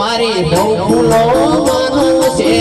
મારી બહુ ફૂલો માનું છે